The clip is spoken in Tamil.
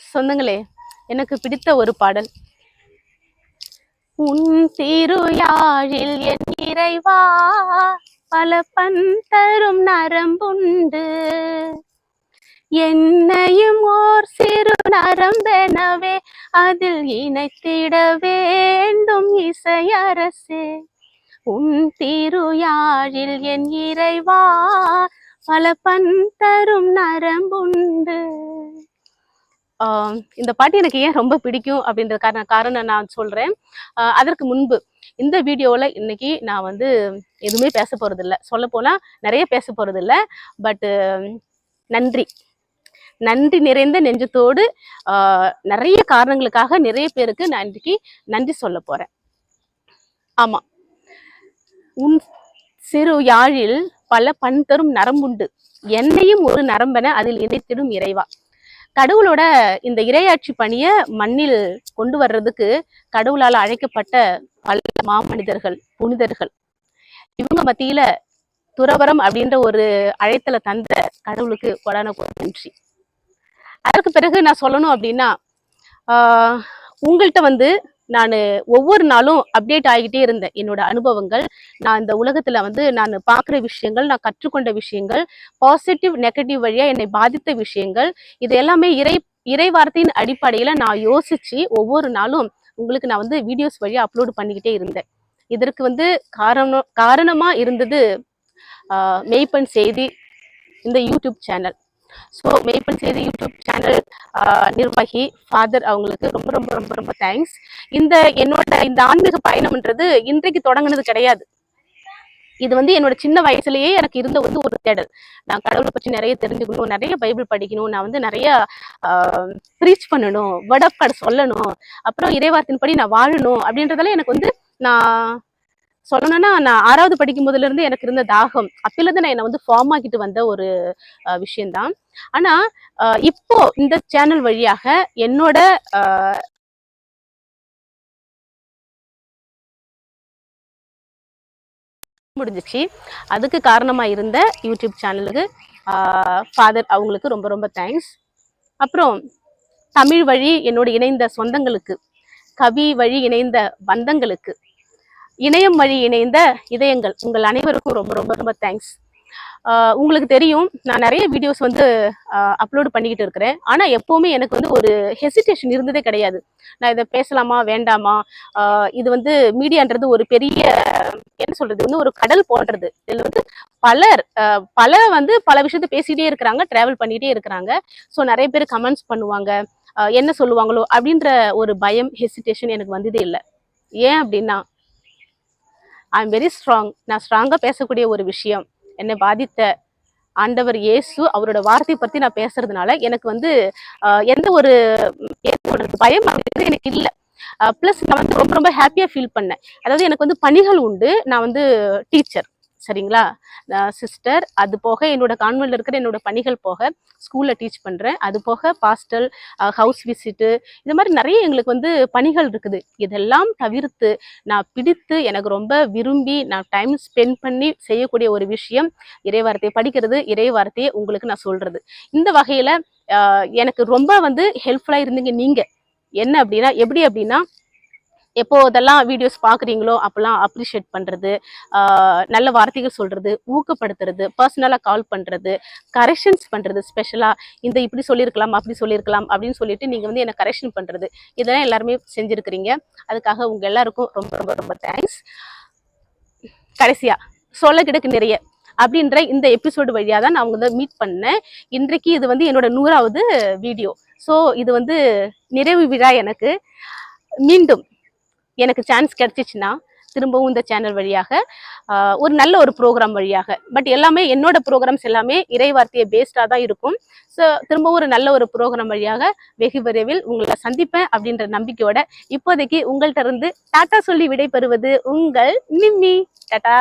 சொந்தங்களே எனக்கு பிடித்த ஒரு பாடல். உன் திருயாழில் என் இறைவா பல பன் தரும் நரம்புண்டு. என்னையும் ஓர் சிறு நரம்பெனவே அதில் இணைத்திட வேண்டும் இசையரசே உன் திருயாழில் என் இறைவா பல பன் தரும் நரம்புண்டு. இந்த பாட்டு எனக்கு ஏன் ரொம்ப பிடிக்கும் அப்படின்ற காரண காரணம் நான் சொல்கிறேன் அதற்கு முன்பு இந்த வீடியோவில் இன்னைக்கு நான் வந்து எதுவுமே பேச போகிறதில்ல சொல்லப்போனால் சொல்ல நிறைய பேச போகிறதில்ல பட்டு நன்றி. நன்றி நிறைந்த நெஞ்சத்தோடு நிறைய காரணங்களுக்காக நிறைய பேருக்கு நான் இன்னைக்கு நன்றி சொல்ல போகிறேன் ஆமாம் உன் சிறு யாழில் பல பண் தரும் நரம்புண்டு. என்னையும் ஒரு நரம்பென அதில் இணைத்திடும் இறைவா. கடவுளோட இந்த இரையாட்சி பணியை மண்ணில் கொண்டு வர்றதுக்கு கடவுளால் அழைக்கப்பட்ட பல மாமனிதர்கள் புனிதர்கள். இவங்க மத்தியில துறவரம் அப்படின்ற ஒரு அழைத்தலை தந்த கடவுளுக்கு கொடான நன்றி. அதற்கு பிறகு நான் சொல்லணும் அப்படின்னா ஆஹ் உங்கள்கிட்ட வந்து நான் ஒவ்வொரு நாளும் அப்டேட் ஆகிட்டே இருந்தேன். என்னோட அனுபவங்கள் நான் இந்த உலகத்துல வந்து நான் பார்க்குற விஷயங்கள் நான் கற்றுக்கொண்ட விஷயங்கள் பாசிட்டிவ் நெகட்டிவ் வழியா என்னை பாதித்த விஷயங்கள் இது எல்லாமே இறை இறை வார்த்தையின் அடிப்படையில நான் யோசிச்சு ஒவ்வொரு நாளும் உங்களுக்கு நான் வந்து வீடியோஸ் வழியா அப்லோட் பண்ணிக்கிட்டே இருந்தேன். இதற்கு வந்து காரணம் காரணமா இருந்தது மெய்ப்பன் செய்தி இந்த யூடியூப் சேனல் ஸோ மெய்ப்பன் செய்தி யூடியூப் சேனல் நிர்வாகி ஃபாதர் அவங்களுக்கு ரொம்ப ரொம்ப ரொம்ப ரொம்ப தேங்க்ஸ் இந்த என்னோட இந்த ஆன்மீக பயணம்ன்றது இன்றைக்கு தொடங்குனது கிடையாது. இது வந்து என்னோட சின்ன வயசுலயே எனக்கு இருந்த வந்து ஒரு தேடல். நான் கடவுளை பற்றி நிறைய தெரிஞ்சுக்கணும் நிறைய பைபிள் படிக்கணும் நான் வந்து நிறைய ப்ரீச் பண்ணணும் வேர்ட் ஆஃப் கார்டு சொல்லணும் அப்புறம் இறைவார்த்தையின்படி நான் வாழணும் அப்படின்றதெல்லாம் எனக்கு வந்து நான் சொல்லணும்னா நான் ஆறாவது படிக்கும் போதுல இருந்து எனக்கு இருந்த தாகம் அப்பிலிருந்து நான் என்னை வந்து ஃபார்ம் ஆக்கிட்டு வந்த ஒரு விஷயம்தான். ஆனா இப்போ இந்த சேனல் வழியாக என்னோட முடிஞ்சிச்சு. அதுக்கு காரணமா இருந்த யூடியூப் சேனலுக்கு ஃபாதர் அவங்களுக்கு ரொம்ப ரொம்ப தேங்க்ஸ் அப்புறம் தமிழ் வழி என்னோட இணைந்த சொந்தங்களுக்கு கவி வழி இணைந்த பந்தங்களுக்கு இணையம் வழி இணைந்த இதயங்கள். உங்கள் அனைவருக்கும் ரொம்ப ரொம்ப ரொம்ப தேங்க்ஸ் உங்களுக்கு தெரியும் நான் நிறைய வீடியோஸ் வந்து அப்லோடு பண்ணிக்கிட்டு இருக்கிறேன். ஆனால் எப்போவுமே எனக்கு வந்து ஒரு ஹெசிடேஷன் இருந்ததே கிடையாது. நான் இதை பேசலாமா வேண்டாமா? இது வந்து மீடியான்றது ஒரு பெரிய என்ன சொல்றது வந்து ஒரு கடல் போன்றது. இதில் வந்து பலர் பல வந்து பல விஷயத்த பேசிக்கிட்டே இருக்கிறாங்க டிராவல் பண்ணிகிட்டே இருக்கிறாங்க. ஸோ நிறைய பேர் கமெண்ட்ஸ் பண்ணுவாங்க. என்ன சொல்லுவாங்களோ அப்படின்ற ஒரு பயம் ஹெசிடேஷன் எனக்கு வந்ததே இல்லை. ஏன் அப்படின்னா ஐ எம் வெரி ஸ்ட்ராங் நான் ஸ்ட்ராங்காக பேசக்கூடிய ஒரு விஷயம். என்னை பாதித்த ஆண்டவர் இயேசு அவரோட வார்த்தையை பற்றி நான் பேசுறதுனால எனக்கு வந்து எந்த ஒரு பயம் அப்படிங்கிறது எனக்கு இல்லை. ப்ளஸ் நான் வந்து ரொம்ப ரொம்ப ஹாப்பியாக ஃபீல் பண்ணேன். அதாவது எனக்கு வந்து பணிகள் உண்டு. நான் வந்து டீச்சர் சரிங்களா? சிஸ்டர் அது போக என்னோட கான்வென்ட்ல இருக்கிற என்னோட பணிகள் போக ஸ்கூல்ல டீச் பண்றேன். அது போக பாஸ்டல் ஹவுஸ் விசிட்டு இந்த மாதிரி நிறைய எங்களுக்கு வந்து பணிகள் இருக்குது. இதெல்லாம் தவிர்த்து நான் பிடித்து எனக்கு ரொம்ப விரும்பி நான் டைம் ஸ்பெண்ட் பண்ணி செய்யக்கூடிய ஒரு விஷயம் இறைவார்த்தையை படிக்கிறது இறைவார்த்தையை உங்களுக்கு நான் சொல்றது. இந்த வகையில எனக்கு ரொம்ப வந்து ஹெல்ப்ஃபுல்லா இருந்தீங்க நீங்க. என்ன அப்படின்னா எப்படி அப்படின்னா எப்போதெல்லாம் வீடியோஸ் பார்க்குறீங்களோ அப்போல்லாம் அப்ரிஷியேட் பண்ணுறது நல்ல வார்த்தைகள் சொல்கிறது ஊக்கப்படுத்துறது பர்சனலாக கால் பண்ணுறது கரெக்ஷன்ஸ் பண்ணுறது ஸ்பெஷலாக இந்த இப்படி சொல்லியிருக்கலாம் அப்படி சொல்லியிருக்கலாம் அப்படின்னு சொல்லிட்டு நீங்கள் வந்து என்னை கரெக்ஷன் பண்ணுறது இதெல்லாம் எல்லாருமே செஞ்சுருக்கிறீங்க. அதுக்காக உங்கள் எல்லாருக்கும் ரொம்ப ரொம்ப ரொம்ப தேங்க்ஸ் கடைசியாக சொல்ல கிடக்கு நிறைய அப்படின்ற இந்த எபிசோடு வழியாக தான் நான் வந்து மீட் பண்ணேன். இன்றைக்கு இது வந்து என்னோட நூறாவது வீடியோ ஸோ இது வந்து நிறைவு விழா எனக்கு. மீண்டும் எனக்கு சான்ஸ் கிடைச்சிச்சுன்னா திரும்பவும் இந்த சேனல் வழியாக ஒரு நல்ல ஒரு ப்ரோக்ராம் வழியாக. பட் எல்லாமே என்னோட ப்ரோக்ராம்ஸ் எல்லாமே இறைவார்த்தையை பேஸ்டாக தான் இருக்கும். ஸோ திரும்பவும் ஒரு நல்ல ஒரு ப்ரோக்ராம் வழியாக வெகு விரைவில் உங்களை சந்திப்பேன் அப்படின்ற நம்பிக்கையோட இப்போதைக்கு உங்கள்கிட்ட இருந்து டாட்டா சொல்லி விடைபெறுவது உங்கள் நிம்மி டாட்டா!